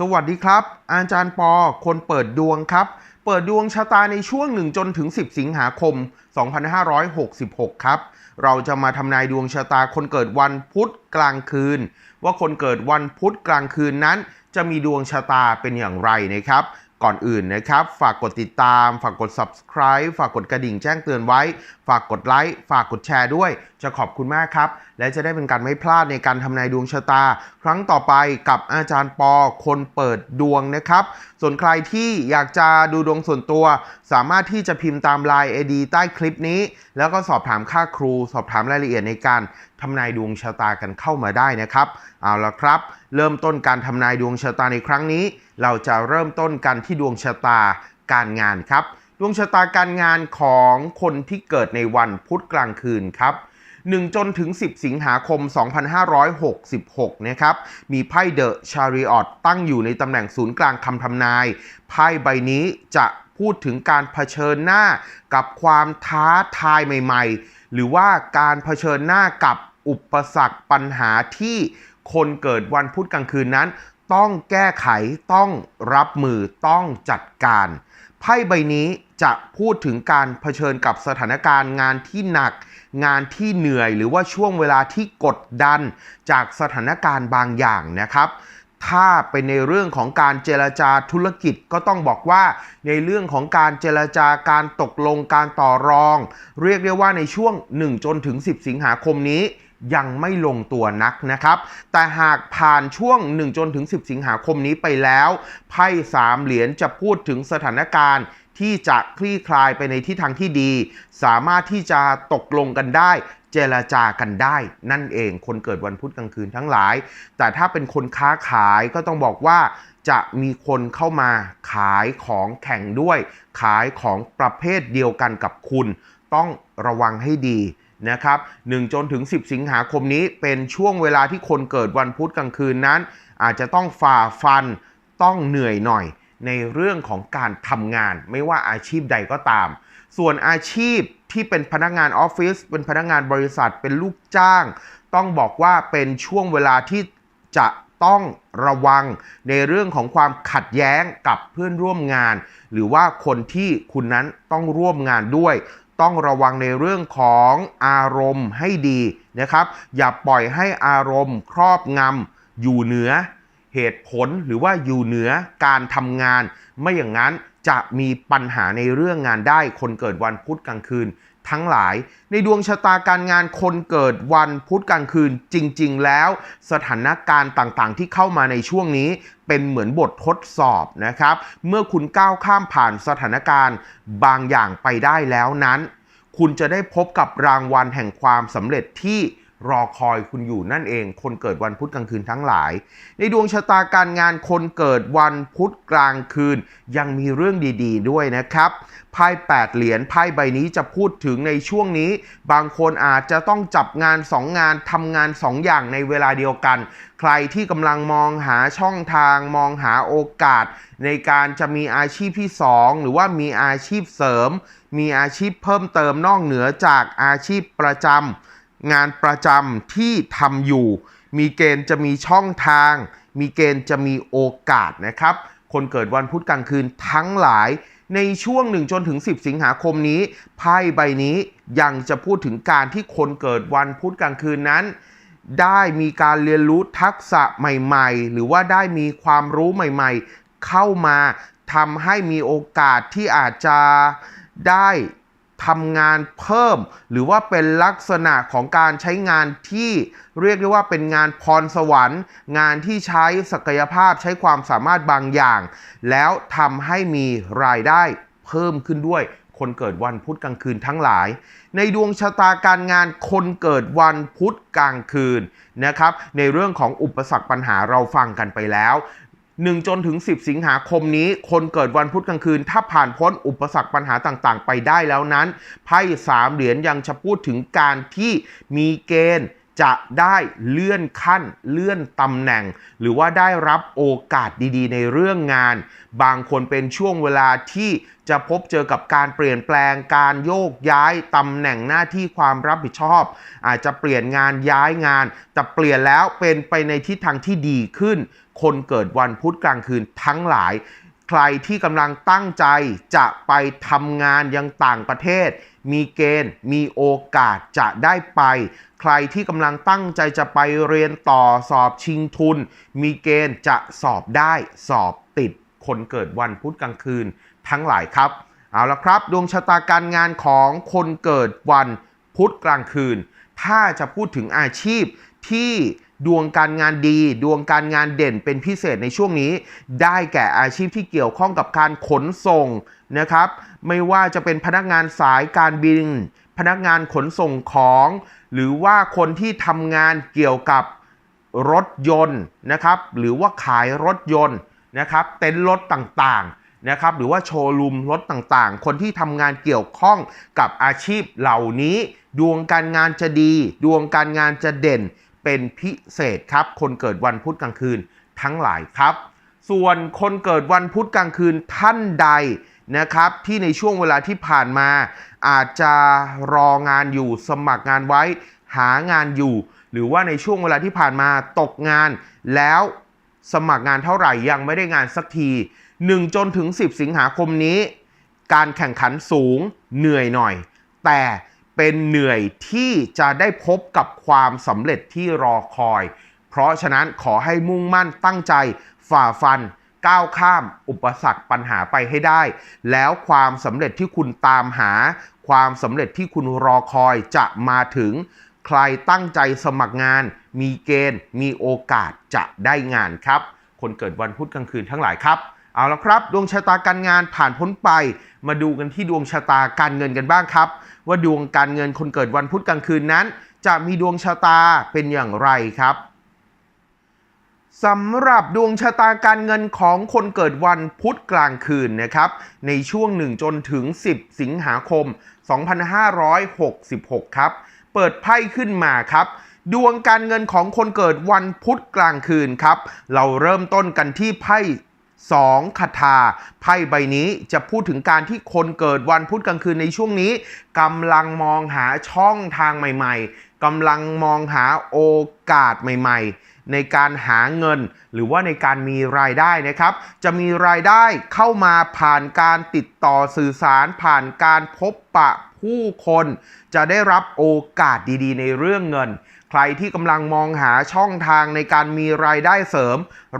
สวัสดีครับ อาจารย์ปอ คนเปิดดวงครับ เปิดดวงชะตาในช่วง 1 จนถึง 10 สิงหาคม 2566 ครับ เราจะมาทำนายดวงชะตาคนเกิดวันพุธกลางคืน ว่าคนเกิดวันพุธกลางคืนนั้น จะมีดวงชะตาเป็นอย่างไรนะครับ ก่อนอื่นนะครับ ฝากกดติดตาม ฝากกด subscribe ฝากกดกระดิ่งแจ้งเตือนไว้ ฝากกดไลค์ ฝากกดแชร์ด้วย จะขอบคุณมากครับ และจะได้เป็นการไม่พลาดในการทำนายดวงชะตา ครั้งต่อไปกับอาจารย์ปอคนเปิดดวงนะครับ ส่วนใครที่อยากจะดูดวงส่วนตัว สามารถที่จะพิมพ์ตาม Line ID ใต้คลิปนี้ แล้วก็สอบถามค่าครู สอบถามรายละเอียดในการทำนายดวงชะตากันเข้ามาได้นะครับ เอาละครับ เริ่มต้นการทำนายดวงชะตาในครั้งนี้ เราจะเริ่มต้นกันที่ดวงชะตาการงานครับ ดวงชะตาการงานของคนที่เกิดในวันพุธกลางคืนครับ 1 จนถึง 10 สิงหาคม 2566 นะครับ มีไพ่เดอะชาริออตตั้งอยู่ในตำแหน่งศูนย์กลางคำทำนาย ไพ่ใบนี้จะพูดถึงการเผชิญหน้ากับความท้าทายใหม่ๆ หรือว่าการเผชิญหน้ากับอุปสรรคปัญหาที่คนเกิดวันพุธกลางคืนนั้น ต้องแก้ไขต้องรับมือต้องจัดการ ไพ่ใบนี้จะพูดถึงการเผชิญกับสถานการณ์งานที่หนัก งานที่เหนื่อยหรือว่าช่วงเวลาที่กดดันจากสถานการณ์บางอย่างนะครับ ถ้าเป็นในเรื่องของการเจรจาธุรกิจก็ต้องบอกว่าในเรื่องของการเจรจาการตกลงการต่อรอง เรียกได้ว่าในช่วง 1 จนถึง 10 สิงหาคมนี้ยังไม่ลงตัวนักนะครับ แต่หากผ่านช่วง 1 จนถึง 10 สิงหาคมนี้ไปแล้ว ไพ่สามเหรียญจะพูดถึงสถานการณ์ ที่จะคลี่คลายไปในทิศทางที่ดี สามารถที่จะตกลงกันได้ เจรจากันได้ นั่นเองคนเกิดวันพุธกลางคืนทั้งหลาย แต่ถ้าเป็นคนค้าขายก็ต้องบอกว่าจะมีคนเข้ามาขายของแข่งด้วย ขายของประเภทเดียวกันกับคุณ ต้องระวังให้ดีนะครับ1จนถึง 10 สิงหาคมนี้เป็นช่วงเวลาที่คนเกิดวันพุธกลางคืนนั้น อาจจะต้องฝ่าฟันต้องเหนื่อยหน่อย ในเรื่องของการทำงาน ไม่ว่าอาชีพใดก็ตาม ส่วนอาชีพที่เป็นพนักงานออฟฟิศเป็นพนักงานบริษัทเป็นลูกจ้าง ต้องบอกว่าเป็นช่วงเวลาที่จะต้องระวังในเรื่องของความขัดแย้งกับเพื่อนร่วมงาน หรือว่าคนที่คุณนั้นต้องร่วมงานด้วย ต้องระวังในเรื่องของอารมณ์ให้ดีนะครับ อย่าปล่อยให้อารมณ์ครอบงำอยู่เหนือ เหตุผลหรือว่าอยู่เหนือการทำงาน ไม่อย่างนั้นจะมีปัญหาในเรื่องงานได้คนเกิดวันพุธกลางคืน ทั้งหลาย ในดวงชะตาการงานคนเกิดวันพุธกลางคืนจริง ๆ แล้ว สถานการณ์ต่างๆ ที่เข้ามาในช่วงนี้เป็นเหมือนบททดสอบนะครับ เมื่อคุณก้าวข้ามผ่านสถานการณ์บางอย่างไปได้แล้วนั้น คุณจะได้พบกับรางวัลแห่งความสำเร็จที่ รอคอยคุณอยู่นั่นเอง คนเกิดวันพุธกลางคืนทั้งหลาย ในดวงชะตาการงานคนเกิดวันพุธกลางคืน ยังมีเรื่องดี ๆ ด้วยนะครับไพ่8เหรียญไพ่ใบนี้จะพูดถึงในช่วงนี้ บางคนอาจจะต้องจับงาน 2 งานทำงาน 2 อย่างในเวลาเดียวกัน ใครที่กำลังมองหาช่องทางมองหาโอกาส ในการจะมีอาชีพที่ 2 หรือว่ามีอาชีพเสริม มีอาชีพเพิ่มเติมนอกเหนือจากอาชีพประจำ งานประจำที่ทำอยู่ มีเกณฑ์จะมีช่องทาง มีเกณฑ์จะมีโอกาสนะครับ คนเกิดวันพุธกลางคืนทั้งหลาย ในช่วง1จนถึง 10 สิงหาคมนี้ไพ่ใบนี้ยังจะพูดถึงการที่คนเกิดวันพุธกลางคืนนั้น ได้มีการเรียนรู้ทักษะใหม่ ๆ หรือว่าได้มีความรู้ใหม่ ๆ เข้ามาทำให้มีโอกาสที่อาจจะได้ ทำงานเพิ่ม หรือว่าเป็นลักษณะของการใช้งานที่เรียกได้ว่าเป็นงานพรสวรรค์ งานที่ใช้ศักยภาพใช้ความสามารถบางอย่าง แล้วทำให้มีรายได้เพิ่มขึ้นด้วยคนเกิดวันพุธกลางคืนทั้งหลาย ในดวงชะตาการงานคนเกิดวันพุธกลางคืนนะครับ ในเรื่องของอุปสรรคปัญหาเราฟังกันไปแล้ว 1 จนถึง 10 สิงหาคมนี้ คนเกิดวันพุธกลางคืน ถ้าผ่านพ้นอุปสรรคปัญหาต่างๆ ไปได้แล้วนั้น ไพ่สามเหรียญยังจะพูดถึงการที่มีเกณฑ์จะได้เลื่อนขั้น เลื่อนตำแหน่ง หรือว่าได้รับโอกาสดีๆ ในเรื่องงาน บางคนเป็นช่วงเวลาที่จะพบเจอกับการเปลี่ยนแปลงการโยกย้ายตำแหน่งหน้าที่ความรับผิดชอบ อาจจะเปลี่ยนงานย้ายงานแต่เปลี่ยนแล้วเป็นไปในทิศทางที่ดีขึ้น คนเกิดวันพุธกลางคืนทั้งหลาย ใครที่กำลังตั้งใจจะไปทำงานยังต่างประเทศ มีเกณฑ์ มีโอกาสจะได้ไป ใครที่กำลังตั้งใจจะไปเรียนต่อสอบชิงทุน มีเกณฑ์จะสอบได้สอบติด คนเกิดวันพุธกลางคืนทั้งหลายครับเอาละครับ ดวงชะตาการงานของคนเกิดวันพุธกลางคืน ถ้าจะพูดถึงอาชีพที่ ดวงการงานดี ดวงการงานเด่นเป็นพิเศษในช่วงนี้ ได้แก่อาชีพที่เกี่ยวข้องกับการขนส่งนะครับ ไม่ว่าจะเป็นพนักงานสายการบิน พนักงานขนส่งของ หรือว่าคนที่ทำงานเกี่ยวกับรถยนต์นะครับ หรือว่าขายรถยนต์นะครับ เต็นท์รถต่างๆนะครับ หรือว่าโชว์รูมรถต่างๆ คนที่ทำงานเกี่ยวข้องกับอาชีพเหล่านี้ ดวงการงานจะดี ดวงการงานจะเด่น เป็นพิเศษครับ คนเกิดวันพุธกลางคืนทั้งหลายครับ ส่วนคนเกิดวันพุธกลางคืนท่านใดนะครับ ที่ในช่วงเวลาที่ผ่านมา อาจจะรองานอยู่สมัครงานไว้ หางานอยู่ หรือว่าในช่วงเวลาที่ผ่านมาตกงาน แล้วสมัครงานเท่าไหร่ยังไม่ได้งานสักที 1 จนถึง 10 สิงหาคมนี้ การแข่งขันสูงเหนื่อยหน่อย แต่ เป็นเหนื่อยที่จะได้พบกับความสำเร็จที่รอคอย เพราะฉะนั้นขอให้มุ่งมั่นตั้งใจฝ่าฟันก้าวข้ามอุปสรรคปัญหาไปให้ได้ แล้วความสำเร็จที่คุณตามหา ความสำเร็จที่คุณรอคอยจะมาถึง ใครตั้งใจสมัครงาน มีเกณฑ์ มีโอกาสจะได้งานครับ คนเกิดวันพุธกลางคืนทั้งหลายครับ เอาละครับ ดวงชะตาการงานผ่านพ้นไป มาดูกันที่ดวงชะตาการเงินกันบ้างครับ ว่าดวงการเงินคนเกิดวันพุธกลางคืนนั้น จะมีดวงชะตาเป็นอย่างไรครับสำหรับดวงชะตาการเงินของคนเกิดวันพุธกลางคืนนะครับ ในช่วง 1 จนถึง 10 สิงหาคม 2566 ครับ เปิดไพ่ขึ้นมาครับ ดวงการเงินของคนเกิดวันพุธกลางคืนครับ เราเริ่มต้นกันที่ไพ่ สองคาถาไพ่ใบนี้จะพูดถึงการที่คนเกิดวันพุธกลางคืนในช่วงนี้กำลังมองหาช่องทางใหม่ๆกำลังมองหาโอกาสใหม่ ๆ ในการหาเงิน หรือว่าในการมีรายได้นะครับ จะมีรายได้เข้ามาผ่านการติดต่อสื่อสารผ่านการพบปะผู้คน จะได้รับโอกาสดีๆ ในเรื่องเงิน ใครที่กำลังมองหาช่องทางในการมีรายได้เสริม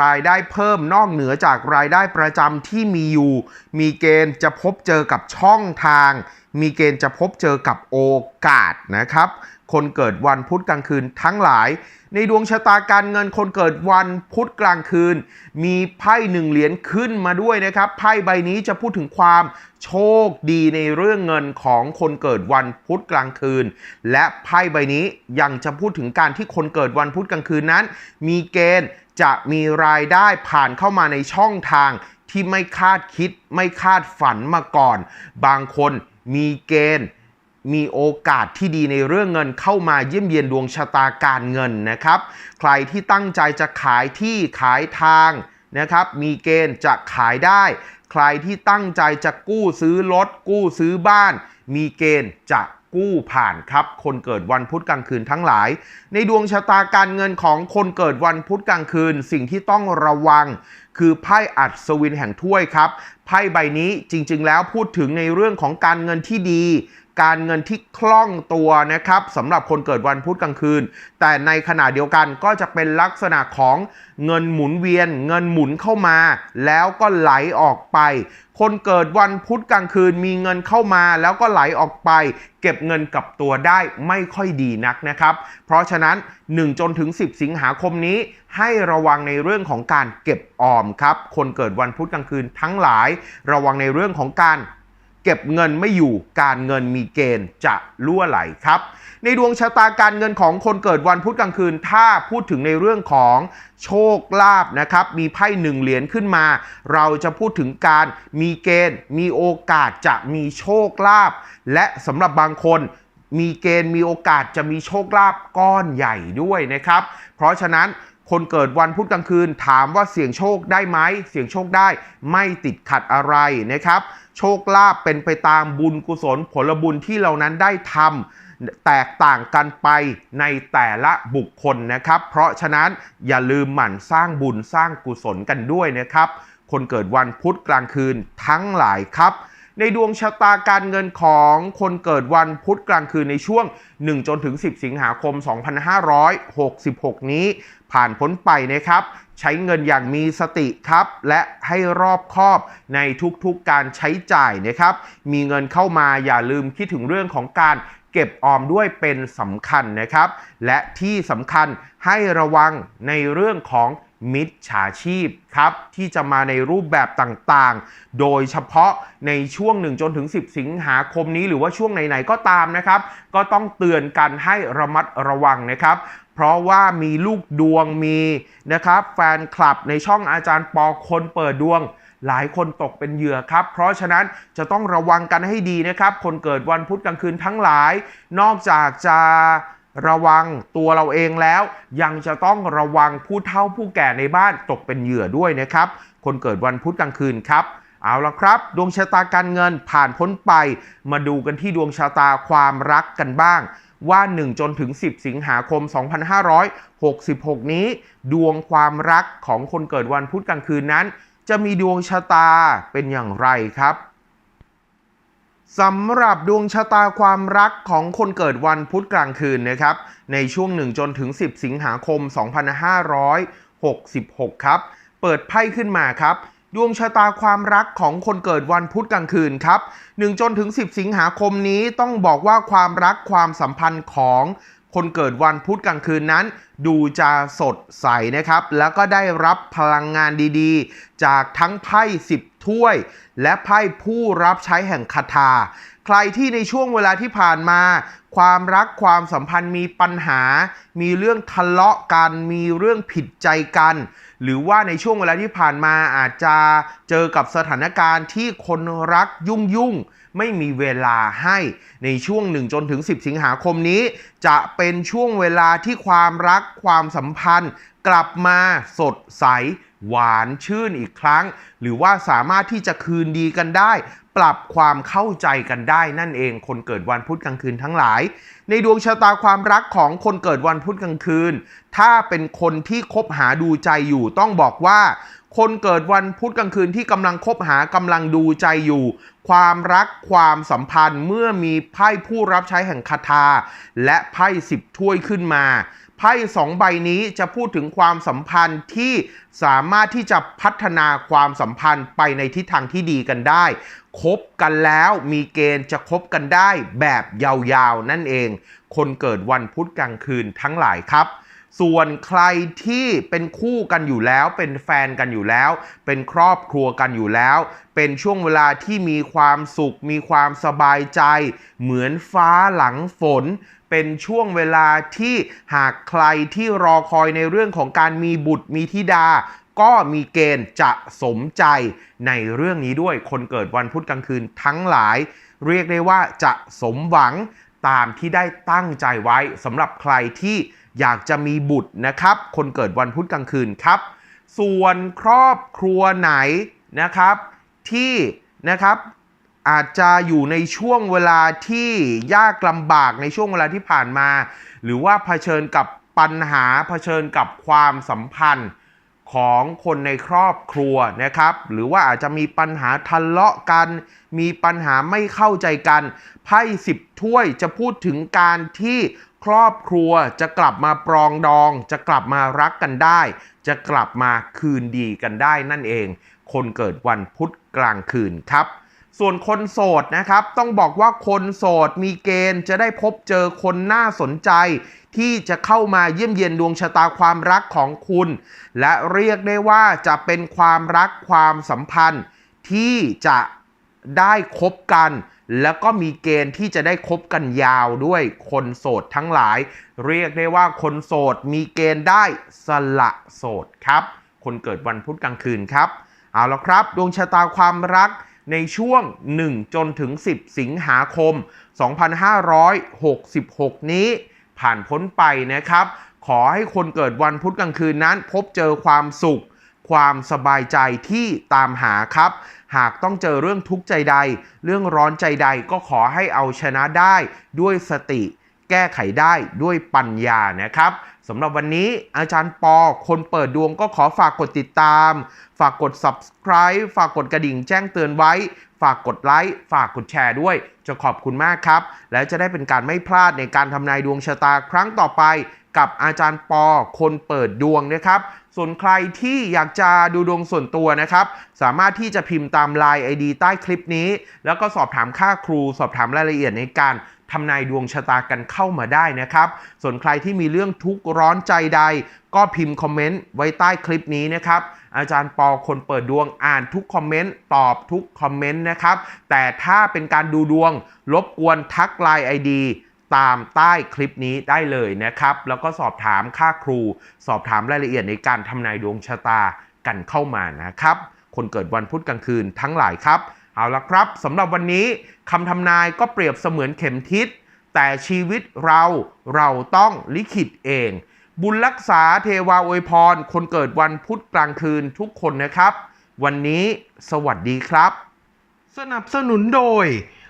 รายได้เพิ่มนอกเหนือจากรายได้ประจำที่มีอยู่ มีเกณฑ์จะพบเจอกับช่องทาง มีเกณฑ์จะพบเจอกับโอกาสนะครับ คนเกิดวันพุธกลางคืนทั้งหลาย ในดวงชะตาการเงินคนเกิดวันพุธกลางคืน มีไพ่หนึ่งเหรียญขึ้นมาด้วยนะครับ ไพ่ใบนี้จะพูดถึงความโชคดีในเรื่องเงินของคนเกิดวันพุธกลางคืน และไพ่ใบนี้ยังจะพูดถึงการที่คนเกิดวันพุธกลางคืนนั้น มีเกณฑ์จะมีรายได้ผ่านเข้ามาในช่องทางที่ไม่คาดคิด ไม่คาดฝันมาก่อน บางคนมีเกณฑ์ มีโอกาสที่ดีในเรื่องเงินเข้ามาเยี่ยมเยียนดวงชะตาการเงินนะครับ ใครที่ตั้งใจจะขายที่ขายทางนะครับ มีเกณฑ์จะขายได้ ใครที่ตั้งใจจะกู้ซื้อรถกู้ซื้อบ้าน มีเกณฑ์จะกู้ผ่านครับ คนเกิดวันพุธกลางคืนทั้งหลาย ในดวงชะตาการเงินของคนเกิดวันพุธกลางคืน สิ่งที่ต้องระวัง คือไพ่อัศวินแห่งถ้วยครับ ไพ่ใบนี้จริงๆ แล้วพูดถึงในเรื่องของการเงินที่ดี การเงินที่คล่องตัวนะครับสำหรับคนเกิดวันพุธกลางคืน แต่ในขณะเดียวกันก็จะเป็นลักษณะของเงินหมุนเวียน เงินหมุนเข้ามา แล้วก็ไหลออกไป คนเกิดวันพุธกลางคืนมีเงินเข้ามาแล้วก็ไหลออกไป เก็บเงินกับตัวได้ไม่ค่อยดีนักนะครับ เพราะฉะนั้น 1 จนถึง 10 สิงหาคมนี้ ให้ระวังในเรื่องของการเก็บออมครับ คนเกิดวันพุธกลางคืนทั้งหลาย ระวังในเรื่องของการ เก็บเงินไม่อยู่การเงินมีเกณฑ์จะล่วไหลครับ ในดวงชะตาการเงินของคนเกิดวันพุธกลางคืน ถ้าพูดถึงในเรื่องของโชคลาภนะครับ มีไพ่หนึ่งเหรียญขึ้นมา เราจะพูดถึงการมีเกณฑ์ มีโอกาสจะมีโชคลาภและสำหรับบางคนมีเกณฑ์มีโอกาสจะมีโชคลาภก้อนใหญ่ด้วยนะครับ เพราะฉะนั้น คนเกิดวันพุธกลางคืนถามว่าเสี่ยงโชคได้ไหมเสี่ยงโชคได้ไม่ติดขัดอะไรนะครับ โชคลาภเป็นไปตามบุญกุศลผลบุญที่เรานั้นได้ทำแตกต่างกันไปในแต่ละบุคคลนะครับ เพราะฉะนั้นอย่าลืมหมั่นสร้างบุญสร้างกุศลกันด้วยนะครับ คนเกิดวันพุธกลางคืนทั้งหลายครับ ในดวงชะตาการเงินของคนเกิดวันพุธกลางคืนในช่วง 1 จนถึง 10 สิงหาคม 2566 นี้ ผ่านพ้นไปนะครับ ใช้เงินอย่างมีสติครับ และให้รอบคอบในทุกๆการใช้จ่ายนะครับ มีเงินเข้ามาอย่าลืมคิดถึงเรื่องของการเก็บออมด้วยเป็นสำคัญนะครับ และที่สำคัญให้ระวังในเรื่องของ มิจฉาชีพครับ ที่จะมาในรูปแบบต่างๆ โดยเฉพาะในช่วง1จนถึง 10 สิงหาคมนี้หรือว่าช่วงไหนๆก็ตามนะครับ ก็ต้องเตือนกันให้ระมัดระวังนะครับเพราะว่ามีลูกดวงมีนะครับ แฟนคลับในช่องอาจารย์ปอคนเปิดดวง หลายคนตกเป็นเหยื่อครับ เพราะฉะนั้นจะต้องระวังกันให้ดีนะครับ คนเกิดวันพุธกลางคืนทั้งหลาย นอกจากจะ ระวังตัวเราเองแล้ว ยังจะต้องระวังผู้เฒ่าผู้แก่ในบ้านตกเป็นเหยื่อด้วยนะครับ คนเกิดวันพุธกลางคืนครับเอาละครับ ดวงชะตาการเงินผ่านพ้นไป มาดูกันที่ดวงชะตาความรักกันบ้าง ว่า 1 จนถึง 10 สิงหาคม 2566 นี้ ดวงความรักของคนเกิดวันพุธกลางคืนนั้น จะมีดวงชะตาเป็นอย่างไรครับ สำหรับดวงชะตาความรักของคนเกิดวันพุธกลางคืนนะครับ ในช่วง 1 จนถึง 10 สิงหาคม 2566 ครับ เปิดไพ่ขึ้นมาครับ ดวงชะตาความรักของคนเกิดวันพุธกลางคืนครับ 1 จนถึง 10 สิงหาคมนี้ต้องบอกว่าความรักความสัมพันธ์ของคนเกิดวันพุธกลางคืนนั้น ดูจะสดใสนะครับ แล้วก็ได้รับพลังงานดีๆ จากทั้งไพ่10 ถ้วย และไพ่ผู้รับใช้แห่งคาถา ใครที่ในช่วงเวลาที่ผ่านมา ความรักความสัมพันธ์มีปัญหา มีเรื่องทะเลาะกัน มีเรื่องผิดใจกัน หรือว่าในช่วงเวลาที่ผ่านมาอาจจะเจอกับสถานการณ์ที่คนรักยุ่งยุ่งไม่มีเวลาให้ในช่วง1จนถึง 10 สิงหาคมนี้ จะเป็นช่วงเวลาที่ความรักความสัมพันธ์ กลับมาสดใสหวานชื่นอีกครั้ง หรือว่าสามารถที่จะคืนดีกันได้ ปรับความเข้าใจกันได้นั่นเอง คนเกิดวันพุธกลางคืนทั้งหลาย ในดวงชะตาความรักของคนเกิดวันพุธกลางคืน ถ้าเป็นคนที่คบหาดูใจอยู่ต้องบอกว่า คนเกิดวันพุธกลางคืนที่กำลังคบหากำลังดูใจอยู่ ความรักความสัมพันธ์เมื่อมีไพ่ผู้รับใช้แห่งคาถาและไพ่สิบถ้วยขึ้นมา ไพ่สองใบนี้จะพูดถึงความสัมพันธ์ที่สามารถที่จะพัฒนาความสัมพันธ์ไปในทิศทางที่ดีกันได้ คบกันแล้วมีเกณฑ์จะคบกันได้แบบยาวๆ นั่นเอง คนเกิดวันพุธกลางคืนทั้งหลายครับส่วนใครที่เป็นคู่กันอยู่แล้ว เป็นแฟนกันอยู่แล้ว เป็นครอบครัวกันอยู่แล้ว เป็นช่วงเวลาที่มีความสุข มีความสบายใจ เหมือนฟ้าหลังฝน เป็นช่วงเวลาที่หากใครที่รอคอยในเรื่องของการมีบุตรมีธิดา ก็มีเกณฑ์จะสมใจในเรื่องนี้ด้วยคนเกิดวันพุธกลางคืนทั้งหลาย เรียกได้ว่าจะสมหวังตามที่ได้ตั้งใจไว้สำหรับใครที่อยากจะมีบุตรนะครับ คนเกิดวันพุธกลางคืนครับ ส่วนครอบครัวไหนนะครับที่นะครับ อาจจะอยู่ในช่วงเวลาที่ยากลำบากในช่วงเวลาที่ผ่านมา หรือว่าเผชิญกับปัญหาเผชิญกับความสัมพันธ์ของคนในครอบครัวนะครับ หรือว่าอาจจะมีปัญหาทะเลาะกัน มีปัญหาไม่เข้าใจกันไพ่สิบถ้วยจะพูดถึงการที่ครอบครัวจะกลับมาปรองดอง จะกลับมารักกันได้ จะกลับมาคืนดีกันได้นั่นเอง คนเกิดวันพุธกลางคืนครับ ส่วนคนโสดนะครับ ต้องบอกว่าคนโสดมีเกณฑ์จะได้พบเจอคนน่าสนใจ ที่จะเข้ามาเยี่ยมเยียนดวงชะตาความรักของคุณ และเรียกได้ว่าจะเป็นความรักความสัมพันธ์ ที่จะได้คบกัน แล้วก็มีเกณฑ์ที่จะได้คบกันยาวด้วยคนโสดทั้งหลาย เรียกได้ว่าคนโสดมีเกณฑ์ได้สละโสดครับ คนเกิดวันพุธกลางคืนครับเอาละครับ ดวงชะตาความรัก ในช่วง 1 จนถึง 10 สิงหาคม 2566 นี้ผ่านพ้นไปนะครับ ขอให้คนเกิดวันพุธกลางคืนนั้น พบเจอความสุข ความสบายใจที่ตามหาครับ หากต้องเจอเรื่องทุกข์ใจใด เรื่องร้อนใจใดก็ขอให้เอาชนะได้ด้วยสติ แก้ไขได้ด้วยปัญญานะครับ สำหรับวันนี้อาจารย์ปอ คนเปิดดวงก็ขอฝากกดติดตาม ฝากกด subscribe ฝากกดกระดิ่งแจ้งเตือนไว้ ฝากกดไลค์ฝากกดแชร์ด้วย จะขอบคุณมากครับ และจะได้เป็นการไม่พลาดในการทำนายดวงชะตาครั้งต่อไป กับอาจารย์ปอ คนเปิดดวงนะครับ ส่วนใครที่อยากจะดูดวงส่วนตัวนะครับ สามารถที่จะพิมพ์ตาม Line ID ใต้คลิปนี้ แล้วก็สอบถามค่าครู สอบถามรายละเอียดในการ ทำนายดวงชะตากันเข้ามาได้นะครับ ส่วนใครที่มีเรื่องทุกข์ร้อนใจใด ก็พิมพ์คอมเมนต์ไว้ใต้คลิปนี้นะครับ อาจารย์ปอคนเปิดดวงอ่านทุกคอมเมนต์ตอบทุกคอมเมนต์นะครับ แต่ถ้าเป็นการดูดวงรบกวนทักไลน์ไอดีตามใต้คลิปนี้ได้เลยนะครับ แล้วก็สอบถามค่าครู สอบถามรายละเอียดในการทำนายดวงชะตากันเข้ามานะครับ คนเกิดวันพุธกลางคืนทั้งหลายครับ เอาละครับสำหรับวันนี้คำทำนายก็เปรียบเสมือนเข็มทิศ แต่ชีวิตเราเราต้องลิขิตเอง บุญรักษาเทวาอวยพร คนเกิดวันพุธกลางคืนทุกคนนะครับ วันนี้สวัสดีครับ สนับสนุนโดย